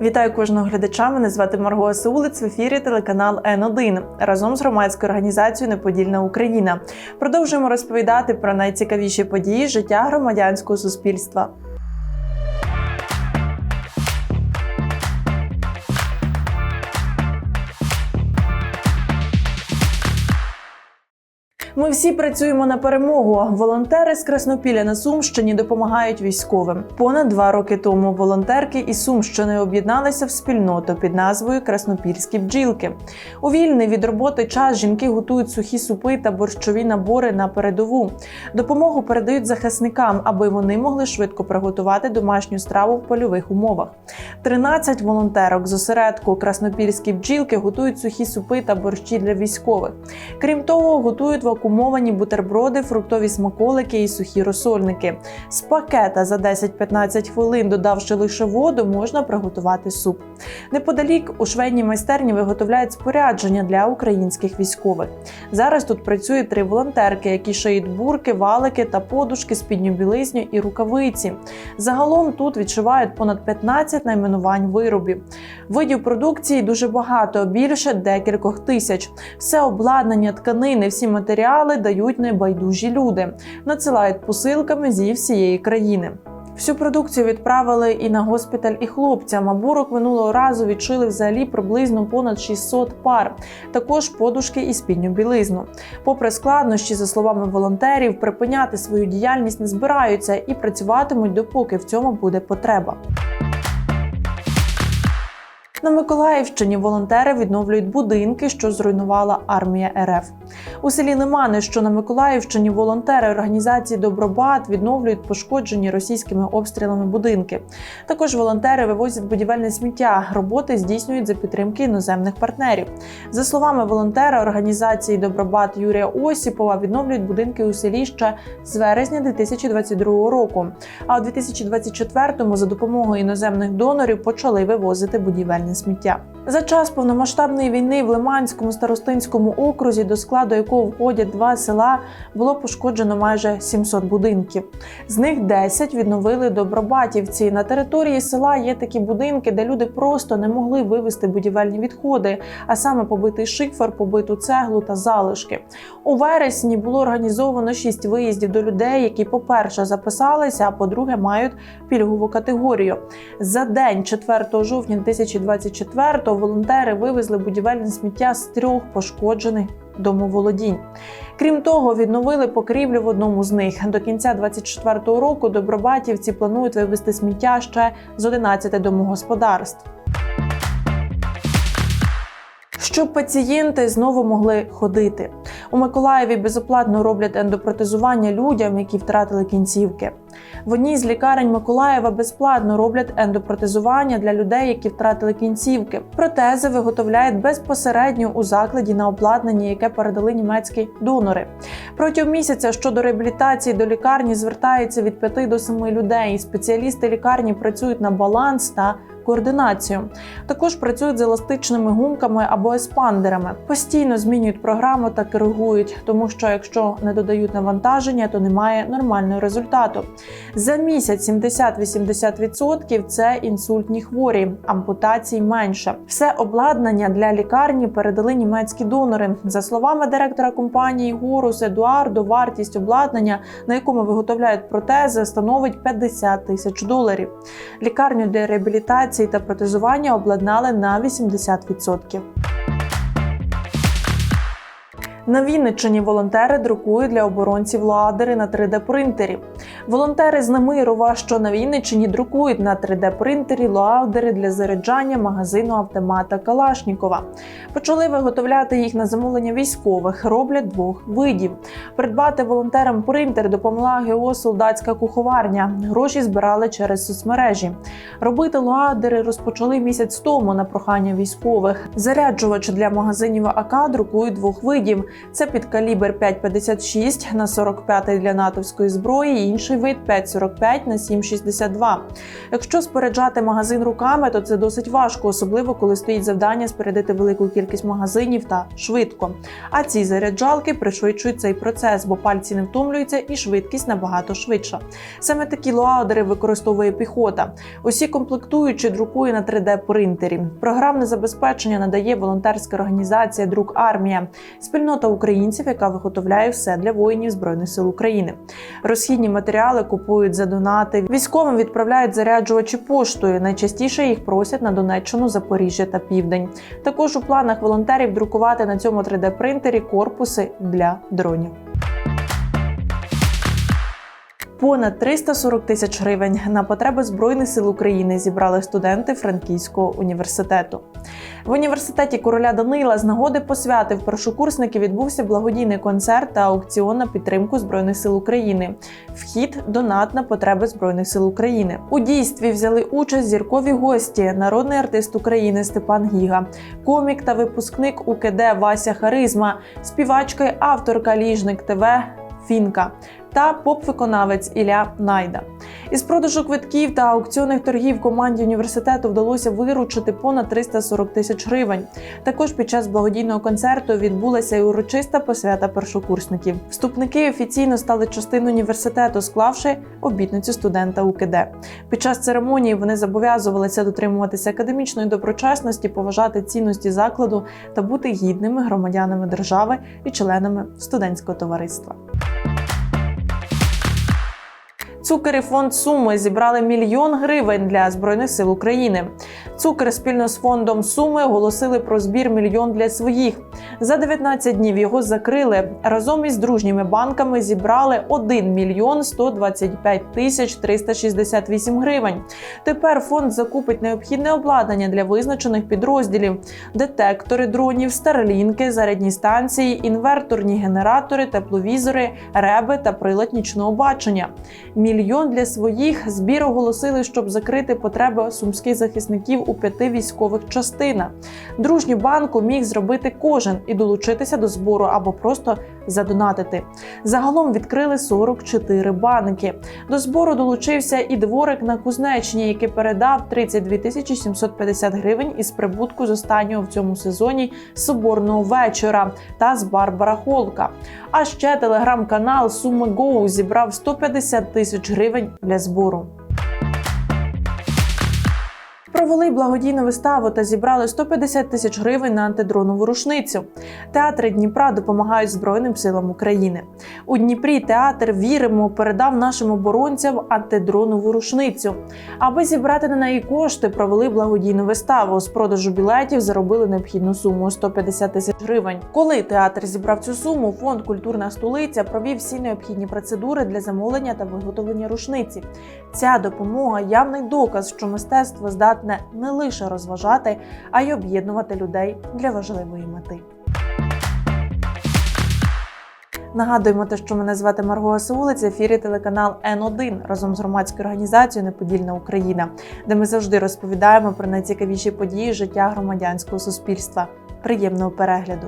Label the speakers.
Speaker 1: Вітаю кожного глядача. Мене звати Марго Сеулиць в ефірі телеканал Н1 разом з громадською організацією Неподільна Україна. Продовжуємо розповідати про найцікавіші події життя громадянського суспільства. Ми всі працюємо на перемогу. Волонтери з Краснопілля на Сумщині допомагають військовим. Понад два роки тому волонтерки із Сумщини об'єдналися в спільноту під назвою Краснопільські бджілки. У вільний від роботи час жінки готують сухі супи та борщові набори на передову. Допомогу передають захисникам, аби вони могли швидко приготувати домашню страву в польових умовах. 13 волонтерок з осередку Краснопільські бджілки готують сухі супи та борщі для військових. Крім того, готують вакуумовані бутерброди, фруктові смаколики і сухі розсольники. З пакета за 10-15 хвилин, додавши лише воду, можна приготувати суп. Неподалік у швейній майстерні виготовляють спорядження для українських військових. Зараз тут працює три волонтерки, які шиють бурки, валики та подушки, спідню білизню і рукавиці. Загалом тут відшивають понад 15 найменувань виробів. Видів продукції дуже багато, більше декількох тисяч. Все обладнання, тканини, всі матеріали дають небайдужі люди, надсилають посилками зі всієї країни. Всю продукцію відправили і на госпіталь, і хлопцям. А бурок минулого разу відшили взагалі приблизно понад 600 пар. Також подушки і спідню білизну. Попри складнощі, за словами волонтерів, припиняти свою діяльність не збираються і працюватимуть допоки в цьому буде потреба. На Миколаївщині волонтери відновлюють будинки, що зруйнувала армія РФ. У селі Лимани, що на Миколаївщині, волонтери організації Добробат відновлюють пошкоджені російськими обстрілами будинки. Також волонтери вивозять будівельне сміття. Роботи здійснюють за підтримки іноземних партнерів. За словами волонтера організації Добробат Юрія Осіпова, відновлюють будинки у селі ще з вересня 2022 року. А у 2024-му за допомогою іноземних донорів почали вивозити будівельне сміття. За час повномасштабної війни в Лиманському старостинському окрузі, до складу якого входять два села, було пошкоджено майже 700 будинків. З них 10 відновили добробатівці. На території села є такі будинки, де люди просто не могли вивезти будівельні відходи, а саме побитий шифер, побиту цеглу та залишки. У вересні було організовано 6 виїздів до людей, які, по-перше, записалися, а по-друге, мають пільгову категорію. За день, 4 жовтня 2024 волонтери вивезли будівельне сміття з трьох пошкоджених домоволодінь. Крім того, відновили покрівлю в одному з них. До кінця 2024 року добробатівці планують вивезти сміття ще з 11 домогосподарств. Щоб пацієнти знову могли ходити у Миколаєві безоплатно роблять ендопротезування людям, які втратили кінцівки. В одній з лікарень Миколаєва безплатно роблять ендопротезування для людей, які втратили кінцівки. Протези виготовляють безпосередньо у закладі на обладнанні, яке передали німецькі донори. Протягом місяця щодо реабілітації до лікарні звертаються від 5 до 7 людей. Спеціалісти лікарні працюють на баланс та координацію. Також працюють з еластичними гумками або еспандерами. Постійно змінюють програму та коригують, тому що якщо не додають навантаження, то немає нормального результату. За місяць 70-80% – це інсультні хворі, ампутацій менше. Все обладнання для лікарні передали німецькі донори. За словами директора компанії Горус Едуардо, вартість обладнання, на якому виготовляють протези, становить 50 тисяч доларів. Лікарню для реабілітації та протезування обладнали на 80%. На Вінниччині волонтери друкують для оборонців ладери на 3D-принтері. Волонтери з Намирова, що на Вінниччині друкують на 3D-принтері лаудери для заряджання магазину автомата Калашнікова. Почали виготовляти їх на замовлення військових. Роблять двох видів. Придбати волонтерам принтер допомогла ГО Солдатська куховарня. Гроші збирали через соцмережі. Робити лаудери розпочали місяць тому на прохання військових. Заряджувач для магазинів АК друкують двох видів. Це підкалібр 5,56 на 45 для натовської зброї, і інший вид 5,45 на 7,62. Якщо споряджати магазин руками, то це досить важко, особливо коли стоїть завдання спорядити велику кількість магазинів та швидко. А ці заряджалки пришвидшують цей процес, бо пальці не втомлюються і швидкість набагато швидша. Саме такі лоадери використовує піхота. Усі комплектуючі друкує на 3D-принтері. Програмне забезпечення надає волонтерська організація Друк Армія, спільнота українців, яка виготовляє все для воїнів збройних сил України. Розхідні матеріали купують за донати. Військовим відправляють заряджувачі поштою. Найчастіше їх просять на Донеччину, Запоріжжя та Південь. Також у планах волонтерів друкувати на цьому 3D-принтері корпуси для дронів. Понад 340 тисяч гривень на потреби Збройних сил України зібрали студенти Франківського університету. В університеті короля Данила з нагоди посвяти в першокурсники відбувся благодійний концерт та аукціон на підтримку Збройних сил України. Вхід донат на потреби Збройних сил України. У дійстві взяли участь зіркові гості, народний артист України Степан Гіга, комік та випускник УКД Вася Харизма, співачка й авторка Ліжник ТВ Фінка та поп-виконавець Ілля Найда. Із продажу квитків та аукціонних торгів команді університету вдалося виручити понад 340 тисяч гривень. Також під час благодійного концерту відбулася і урочиста посвята першокурсників. Вступники офіційно стали частиною університету, склавши обітницю студента УКД. Під час церемонії вони зобов'язувалися дотримуватися академічної доброчесності, поважати цінності закладу та бути гідними громадянами держави і членами студентського товариства. Цукер і фонд Суми зібрали мільйон гривень для збройних сил України. Цукер спільно з фондом Суми оголосили про збір мільйон для своїх. За 19 днів його закрили. Разом із дружніми банками зібрали 1 мільйон 125 тисяч 368 гривень. Тепер фонд закупить необхідне обладнання для визначених підрозділів: детектори дронів, старлінки, зарядні станції, інверторні генератори, тепловізори, реби та прилад нічного бачення. Мільйон для своїх збір оголосили, щоб закрити потреби сумських захисників у п'яти військових частинах. Дружню банку міг зробити кожен і долучитися до збору або просто задонатити. Загалом відкрили 44 банки. До збору долучився і дворик на Кузнеччині, який передав 32 тисячі 750 гривень із прибутку з останнього в цьому сезоні соборного вечора та з Барбара Холка. А ще телеграм-канал Суми Гоу зібрав 150 тисяч гривень для збору. Провели благодійну виставу та зібрали 150 тисяч гривень на антидронову рушницю. Театри Дніпра допомагають Збройним силам України. У Дніпрі театр віримо передав нашим оборонцям антидронову рушницю. Аби зібрати на неї кошти, провели благодійну виставу. З продажу білетів заробили необхідну суму 150 тисяч гривень. Коли театр зібрав цю суму, фонд Культурна столиця провів всі необхідні процедури для замовлення та виготовлення рушниці. Ця допомога явний доказ, що мистецтво здатне не лише розважати, а й об'єднувати людей для важливої мети. Нагадуємо те, що мене звати Марго Асаулиць, ефірі телеканал Н1 разом з громадською організацією Неподільна Україна, де ми завжди розповідаємо про найцікавіші події життя громадянського суспільства. Приємного перегляду!